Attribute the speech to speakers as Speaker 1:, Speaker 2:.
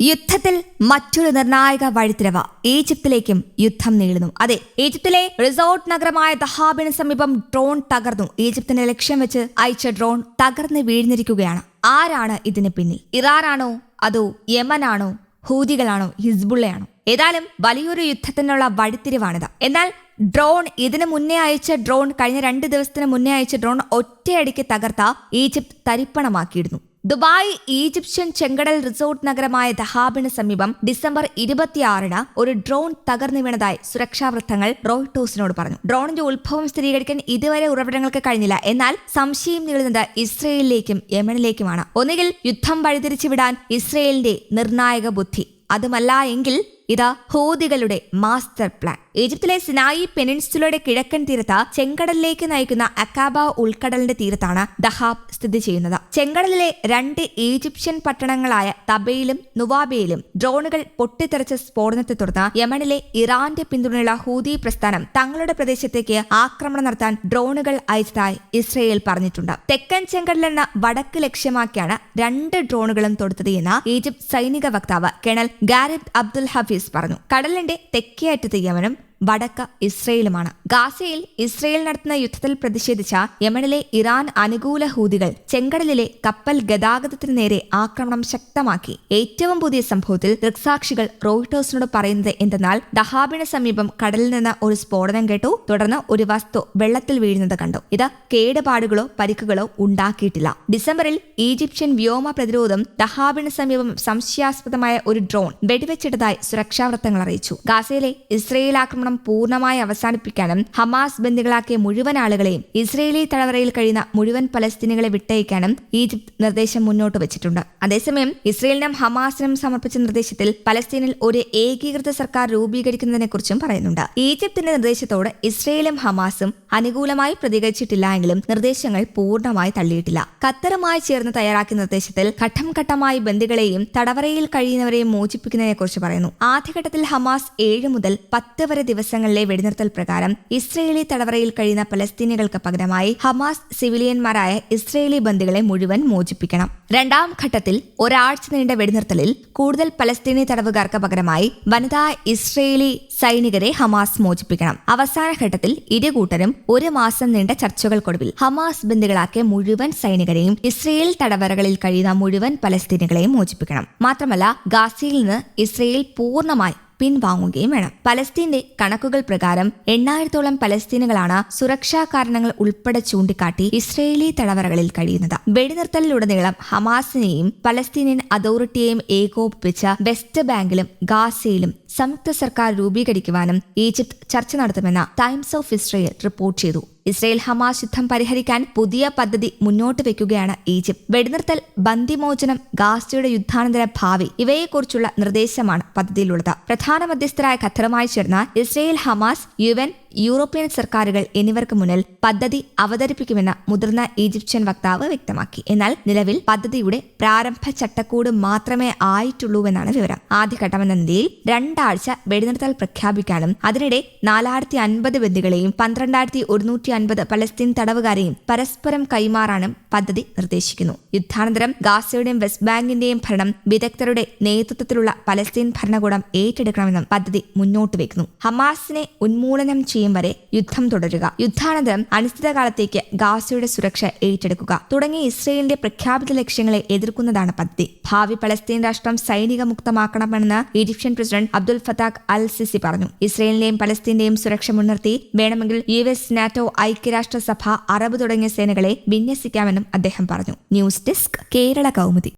Speaker 1: യുദ്ധത്തിൽ മറ്റൊരു നിർണായക വഴിത്തിരവ ഈജിപ്തിലേക്കും യുദ്ധം നീളുന്നു അതെ ഈജിപ്തിലെ റിസോർട്ട് നഗരമായ ദഹാബിന് സമീപം ഡ്രോൺ തകർന്നു. ഈജിപ്തിനെ ലക്ഷ്യം വെച്ച് അയച്ച ഡ്രോൺ തകർന്ന് വീഴ്ന്നിരിക്കുകയാണ്. ആരാണ് ഇതിന് പിന്നിൽ? ഇറാനാണോ? അതോ യമനാണോ? ഹൂതികളാണോ? ഹിസ്ബുള്ളയാണോ? ഏതായാലും വലിയൊരു യുദ്ധത്തിനുള്ള വഴിത്തിരിവാണിത്. എന്നാൽ ഡ്രോൺ ഇതിനു മുന്നേ അയച്ച ഡ്രോൺ കഴിഞ്ഞ രണ്ട് ദിവസത്തിന് മുന്നേ അയച്ച ഡ്രോൺ ഒറ്റയടിക്ക് തകർത്ത ഈജിപ്ത് തരിപ്പണമാക്കിയിരുന്നു. ദുബായ് ഈജിപ്ഷ്യൻ ചെങ്കടൽ റിസോർട്ട് നഗരമായ ദഹാബിന് സമീപം ഡിസംബർ ഇരുപത്തിയാറിന് ഒരു ഡ്രോൺ തകർന്നു വീണതായി സുരക്ഷാ വൃത്തങ്ങൾ റോയിട്ടോസിനോട് പറഞ്ഞു. ഡ്രോണിന്റെ ഉത്ഭവം സ്ഥിരീകരിക്കാൻ ഇതുവരെ ഉറവിടങ്ങൾക്ക് കഴിഞ്ഞില്ല. എന്നാൽ സംശയം നീളുന്നത് ഇസ്രയേലിലേക്കും യമനിലേക്കുമാണ്. ഒന്നുകിൽ യുദ്ധം വഴിതിരിച്ചുവിടാൻ ഇസ്രയേലിന്റെ നിർണായക ബുദ്ധി. അതുമല്ല എങ്കിൽ ഇത് ഹൂതികളുടെ മാസ്റ്റർ പ്ലാൻ. ഈജിപ്തിലെ സിനായി പെനിൻസുലയുടെ കിഴക്കൻ തീരത്ത് ചെങ്കടലിലേക്ക് നയിക്കുന്ന അക്കാബ ഉൾക്കടലിന്റെ തീരത്താണ് ദഹാബ് സ്ഥിതി ചെയ്യുന്നത്. ചെങ്കടലിലെ രണ്ട് ഈജിപ്ഷ്യൻ പട്ടണങ്ങളായ തബയിലും നുവാബയിലും ഡ്രോണുകൾ പൊട്ടിത്തെറിച്ച സ്ഫോടനത്തെ തുടർന്ന് യമനിലെ ഇറാന്റെ പിന്തുണയുള്ള ഹൂതി പ്രസ്ഥാനം തങ്ങളുടെ പ്രദേശത്തേക്ക് ആക്രമണം നടത്താൻ ഡ്രോണുകൾ അയച്ചതായി ഇസ്രയേൽ പറഞ്ഞിട്ടുണ്ട്. തെക്കൻ ചെങ്കടലെന്ന വടക്ക് ലക്ഷ്യമാക്കിയാണ് രണ്ട് ഡ്രോണുകളും തൊടുത്തത് എന്ന് ഈജിപ്ത് സൈനിക വക്താവ് കേണൽ ഗാരിബ് അബ്ദുൽ ഹഫീസ് പറഞ്ഞു. കടലിന്റെ തെക്കേ അറ്റത്ത് യമനും വടക്ക് ഇസ്രയേലുമാണ്. ഗാസയിൽ ഇസ്രയേൽ നടത്തുന്ന യുദ്ധത്തിൽ പ്രതിഷേധിച്ച യമനിലെ ഇറാൻ അനുകൂല ഹൂതികൾ ചെങ്കടലിലെ കപ്പൽ ഗതാഗതത്തിന് നേരെ ആക്രമണം ശക്തമാക്കി. ഏറ്റവും പുതിയ സംഭവത്തിൽ ദൃക്സാക്ഷികൾ റോയിട്ടേഴ്സിനോട് പറയുന്നത് എന്തെന്നാൽ ദഹാബിന് സമീപം കടലിൽ നിന്ന് ഒരു സ്ഫോടനം കേട്ടു. തുടർന്ന് ഒരു വസ്തു വെള്ളത്തിൽ വീഴുന്നത് കണ്ടു. ഇത് കേടുപാടുകളോ പരിക്കുകളോ ഉണ്ടാക്കിയിട്ടില്ല. ഡിസംബറിൽ ഈജിപ്ഷ്യൻ വ്യോമ പ്രതിരോധം ദഹാബിന് സമീപം സംശയാസ്പദമായ ഒരു ഡ്രോൺ വെടിവെച്ചിട്ടതായി സുരക്ഷാ വൃത്തങ്ങൾ അറിയിച്ചു. ഗാസയിലെ ഇസ്രയേൽ ആക്രമണം പൂർണമായി അവസാനിപ്പിക്കാനും ഹമാസ് ബന്ദികളാക്കിയ മുഴുവൻ ആളുകളെയും ഇസ്രയേലി തടവറയിൽ കഴിയുന്ന മുഴുവൻ പലസ്തീനികളെ വിട്ടയക്കാനും ഈജിപ്ത് നിർദ്ദേശം മുന്നോട്ട് വെച്ചിട്ടുണ്ട്. അതേസമയം ഇസ്രയേലിനും ഹമാസിനും സമർപ്പിച്ച നിർദ്ദേശത്തിൽ പലസ്തീനിൽ ഒരു ഏകീകൃത സർക്കാർ രൂപീകരിക്കുന്നതിനെക്കുറിച്ചും പറയുന്നുണ്ട്. ഈജിപ്തിന്റെ നിർദ്ദേശത്തോട് ഇസ്രയേലും ഹമാസും അനുകൂലമായി പ്രതികരിച്ചിട്ടില്ല എങ്കിലും നിർദ്ദേശങ്ങൾ പൂർണമായി തള്ളിയിട്ടില്ല. ഖത്തറുമായി ചേർന്ന് തയ്യാറാക്കിയ നിർദ്ദേശത്തിൽ ഘട്ടം ഘട്ടമായി ബന്ദികളെയും തടവറയിൽ കഴിയുന്നവരെയും മോചിപ്പിക്കുന്നതിനെക്കുറിച്ച് പറയുന്നു. ആദ്യഘട്ടത്തിൽ ഹമാസ് ഏഴ് മുതൽ പത്ത് വരെ ദിവസങ്ങളിലെ വെടിനിർത്തൽ പ്രകാരം ഇസ്രയേലി തടവറയിൽ കഴിയുന്ന പലസ്തീനികൾക്ക് പകരമായി ഹമാസ് സിവിലിയന്മാരായ ഇസ്രയേലി ബന്ദികളെ മുഴുവൻ മോചിപ്പിക്കണം. രണ്ടാം ഘട്ടത്തിൽ ഒരാഴ്ച നീണ്ട വെടിനിർത്തലിൽ കൂടുതൽ പലസ്തീനി തടവുകാർക്ക് പകരമായി വനിതാ ഇസ്രയേലി സൈനികരെ ഹമാസ് മോചിപ്പിക്കണം. അവസാന ഘട്ടത്തിൽ ഇരു കൂട്ടരും ഒരു മാസം നീണ്ട ചർച്ചകൾക്കൊടുവിൽ ഹമാസ് ബന്ദികളാക്കിയ മുഴുവൻ സൈനികരെയും ഇസ്രയേൽ തടവറകളിൽ കഴിയുന്ന മുഴുവൻ പലസ്തീനികളെയും മോചിപ്പിക്കണം. മാത്രമല്ല ഗാസയിൽ നിന്ന് ഇസ്രയേൽ പൂർണമായി പിൻവാങ്ങുകയും വേണം. പലസ്തീന്റെ കണക്കുകൾ പ്രകാരം എണ്ണായിരത്തോളം പലസ്തീനുകളാണ് സുരക്ഷാ കാരണങ്ങൾ ഉൾപ്പെടെ ചൂണ്ടിക്കാട്ടി ഇസ്രയേലി തടവറകളിൽ കഴിയുന്നത്. വെടിനിർത്തലിലുടനീളം ഹമാസിനെയും പലസ്തീനിയൻ അതോറിറ്റിയെയും ഏകോപിപ്പിച്ച വെസ്റ്റ് ബാങ്കിലും ഗാസയിലും സംയുക്ത സർക്കാർ രൂപീകരിക്കുവാനും ഈജിപ്ത് ചർച്ച നടത്തുമെന്ന് ടൈംസ് ഓഫ് ഇസ്രയേൽ റിപ്പോർട്ട് ചെയ്തു. ഇസ്രയേൽ ഹമാസ് യുദ്ധം പരിഹരിക്കാൻ പുതിയ പദ്ധതി മുന്നോട്ട് വെക്കുകയാണ് ഈജിപ്ത്. വെടിനിർത്തൽ ബന്ദിമോചനം ഗാസയുടെ യുദ്ധാനന്തര ഭാവി ഇവയെക്കുറിച്ചുള്ള നിർദ്ദേശമാണ് പദ്ധതിയിലുള്ളത്. പ്രധാന മധ്യസ്ഥരായ ഖത്തറുമായി ചേർന്ന ഇസ്രയേൽ ഹമാസ് യുവൻ യൂറോപ്യൻ സർക്കാരുകൾ എന്നിവർക്ക് മുന്നിൽ പദ്ധതി അവതരിപ്പിക്കുമെന്ന് മുതിർന്ന ഈജിപ്ഷ്യൻ വക്താവ് വ്യക്തമാക്കി. എന്നാൽ നിലവിൽ പദ്ധതിയുടെ പ്രാരംഭ ചട്ടക്കൂട് മാത്രമേ ആയിട്ടുള്ളൂവെന്നാണ് വിവരം. ആദ്യഘട്ടമെന്ന നിലയിൽ രണ്ടാഴ്ച വെടിനിർത്തൽ പ്രഖ്യാപിക്കാനും അതിനിടെ നാലായിരത്തി അൻപത് ബന്ദികളെയും പന്ത്രണ്ടായിരത്തി ഒരുന്നൂറ്റി അൻപത് പലസ്തീൻ തടവുകാരെയും പരസ്പരം കൈമാറാനും പദ്ധതി നിർദ്ദേശിക്കുന്നു. യുദ്ധാനന്തരം ഗാസയുടെയും വെസ്റ്റ് ബാങ്കിന്റെയും ഭരണം വിദഗ്ധരുടെ നേതൃത്വത്തിലുള്ള പലസ്തീൻ ഭരണകൂടം ഏറ്റെടുക്കണമെന്നും പദ്ധതി മുന്നോട്ട് വയ്ക്കുന്നു ഹമാസിനെ ഉന്മൂലനം ചെയ്യും വരെ യുദ്ധം തുടരുക. യുദ്ധാനന്തരം അനിശ്ചിതകാലത്തേക്ക് ഗാസയുടെ സുരക്ഷ ഏറ്റെടുക്കുക. തുടങ്ങിയ ഇസ്രയേലിന്റെ പ്രഖ്യാപിത ലക്ഷ്യങ്ങളെ എതിർക്കുന്നതാണ് പദ്ധതി. ഭാവി പലസ്തീൻ രാഷ്ട്രം സൈനിക മുക്തമാക്കണമെന്ന് Egyptian president Abdul Fattah al Sisi പറഞ്ഞു. ഇസ്രയേലിന്റെയും പലസ്തീന്റെയും സുരക്ഷ മുൻനിർത്തി വേണമെങ്കിൽ യു എസ് നാറ്റോ ഐക്യരാഷ്ട്രസഭ അറബ് തുടങ്ങിയ സേനകളെ വിന്യസിക്കാമെന്നും അദ്ദേഹം പറഞ്ഞു. News desk Kerala Kaumudi.